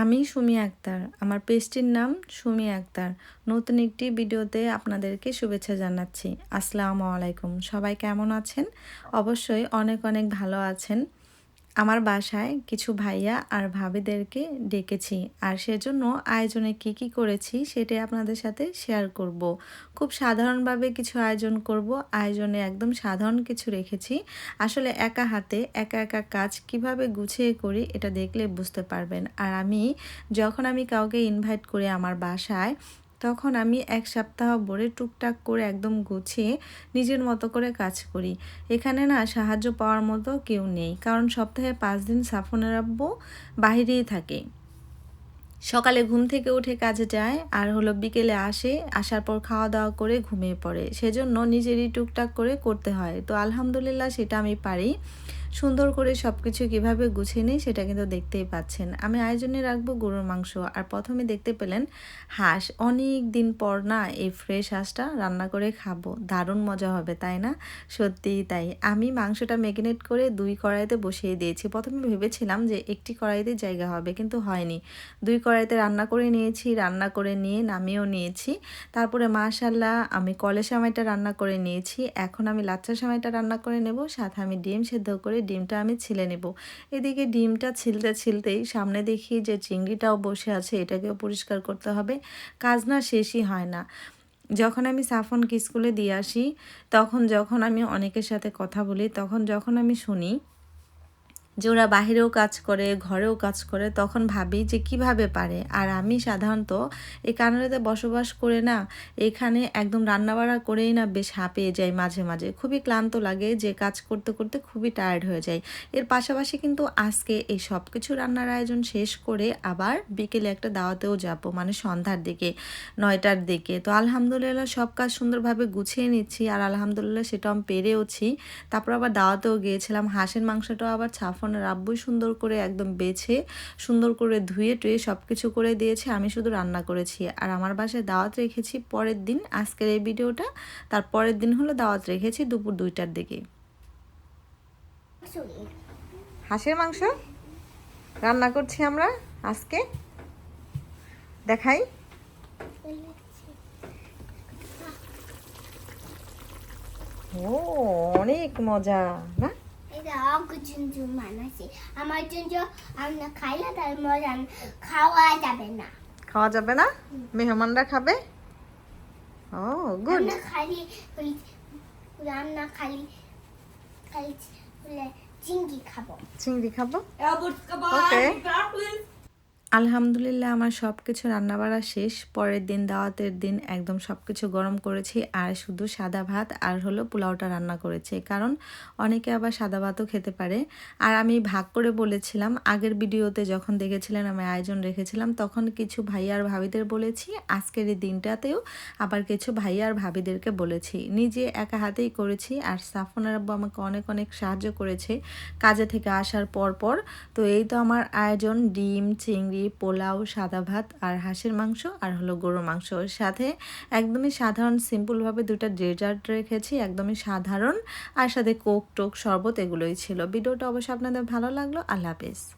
আমি সুমি আক্তার। আমার পেজটির নাম সুমি আক্তার। নতুন একটি ভিডিওতে আপনাদেরকে শুভেচ্ছা জানাচ্ছি। আসসালামু আলাইকুম। সবাই কেমন আছেন? অবশ্যই অনেক অনেক ভালো আছেন। আমার বাসায় কিছু ভাইয়া আর ভাবিদেরকে ডেকেছি আর সেজন্য আয়োজনে কি কি করেছি সেটাই আপনাদের সাথে শেয়ার করব। খুব সাধারণভাবে কিছু আয়োজন করব, আয়োজনে একদম সাধারণ কিছু রেখেছি আসলে একা হাতে, একা একা কাজ কীভাবে গুছিয়ে করি এটা দেখলে বুঝতে পারবেন আর আমি যখন আমি কাউকে ইনভাইট করি আমার বাসায় তখন আমি এক সপ্তাহ ভরে টুকটাক করে একদম গুছিয়ে নিজের মতো করে কাজ করি। এখানে না সাহায্য পাওয়ার মতো কেউ নেই, কারণ সপ্তাহে পাঁচ দিন সাফনের আব্বু বাহিরেই থাকে। সকালে ঘুম থেকে উঠে কাজে যায়, আর হলো বিকেলে আসে, আসার পর খাওয়া দাওয়া করে ঘুমিয়ে পড়ে। সেজন্য নিজেরই টুকটাক করে করতে হয়। তো আলহামদুলিল্লাহ সেটা আমি পারি। সুন্দর করে সব কিছু কীভাবে গুছিয়ে নিই সেটা কিন্তু দেখতেই পাচ্ছেন। আমি আয়োজনে রাখব গরুর মাংস। আর প্রথমে দেখতে পেলেন হাঁস। অনেক দিন পর না এই ফ্রেশ হাঁসটা রান্না করে খাব। দারুণ মজা হবে, তাই না? সত্যিই তাই। আমি মাংসটা ম্যাগনেট করে দুই কড়াইতে বসিয়ে দিয়েছি। প্রথমে ভেবেছিলাম যে একটি কড়াইতে জায়গা হবে, কিন্তু হয়নি। দুই কড়াইতে রান্না করে নিয়েছি, রান্না করে নিয়ে নামিয়েও নিয়েছি। তারপরে মাশাল্লাহ আমি কলে সামাইটা রান্না করে নিয়েছি। এখন আমি লাচ্চা সামাইটা রান্না করে নেব। সাথে আমি ডিম সেদ্ধ করে ডিমটা আমি ছিলে নেব। এদিকে ডিমটা ছিলতে ছিলতেই সামনে দেখি যে চিংড়িটাও বসে আছে, এটাকেও পরিষ্কার করতে হবে। কাজ না শেষই হয় না। যখন আমি সাফনকে স্কুলে দিয়ে আসি, তখন যখন আমি অনেকের সাথে কথা বলি, তখন যখন আমি শুনি যে ওরা বাহিরেও কাজ করে, ঘরেও কাজ করে, তখন ভাবি যে কীভাবে পারে? আর আমি সাধারণত এই কানাডাতে বসবাস করে না, এখানে একদম রান্নাবাড়া করেই না বেশ হাঁপিয়ে যাই মাঝে মাঝে। খুবই ক্লান্ত লাগে, যে কাজ করতে করতে খুবই টায়ার্ড হয়ে যায় এর পাশাপাশি কিন্তু আজকে এই সব কিছু রান্নার আয়োজন শেষ করে আবার বিকেলে একটা দাওয়াতেও যাব মানে সন্ধ্যার দিকে, নয়টার দিকে। তো আলহামদুলিল্লাহ সব কাজ সুন্দরভাবে গুছিয়ে নিচ্ছি, আর আলহামদুলিল্লাহ সেটা আমি পেরেওছি। তারপর আবার দাওয়াতেও গিয়েছিলাম, হাঁসের মাংসটাও আবার ছাফন এখন রাব্বুই সুন্দর করে একদম বেছে, সুন্দর করে ধুয়ে টুয়ে সব কিছু করে দিয়েছে, আমি শুধু রান্না করেছি। আর আমার বাসায় দাওয়াত রেখেছি পরের দিন, আজকের এই ভিডিওটা। তার পরের দিন হলো দাওয়াত রেখেছি দুপুর দুইটার দিকে। হাঁসের মাংস? রান্না করছি আমরা আজকে। দেখাই। ও, অনেক মজা, না? আমার জন্য আমরা খাইলে তার মজা খাওয়া যাবে না। খাওয়া যাবে না? মেহমানরা খাবে? Oh good. খালি রান্না খালি খালি চিংড়ি খাব। চিংড়ি খাব? Albert, আলহামদুলিল্লাহ, আমার সব কিছু রান্নাবাড়া শেষ। পরের দিন, দাওয়াতের দিন একদম সব কিছু গরম করেছি, আর শুধু সাদা ভাত আর হলো পোলাওটা রান্না করেছি। কারণ অনেকে আবার সাদা ভাতও খেতে পারে। আর আমি ভাগ করে বলেছিলাম, আগের ভিডিওতে যখন দেখেছিলেন আমি আয়োজন রেখেছিলাম, তখন কিছু ভাইয়া আর ভাবিদের বলেছি। আজকের এই দিনটাতেও আবার কিছু ভাইয়া আর ভাবিদেরকে বলেছি। নিজে একা হাতেই করেছি, আর সাফনার আব্বু আমাকে অনেক অনেক সাহায্য করেছে কাজে থেকে আসার পর পর তো এই তো আমার আয়োজন, ডিম, চিংড়ি পোলাও, সাদা ভাত আর হাঁসের মাংস আর হলো গরুর মাংস। সাথে একদমই সাধারণ সিম্পলভাবে দুটা ডেজার্ট রেখেছি, একদমই সাধারণ। আর সাথে কোক, টোক, শরবত এগুলোই ছিল। ভিডিওটা অবশ্যই আপনাদের ভালো লাগল। আল্লাহ হাফেজ।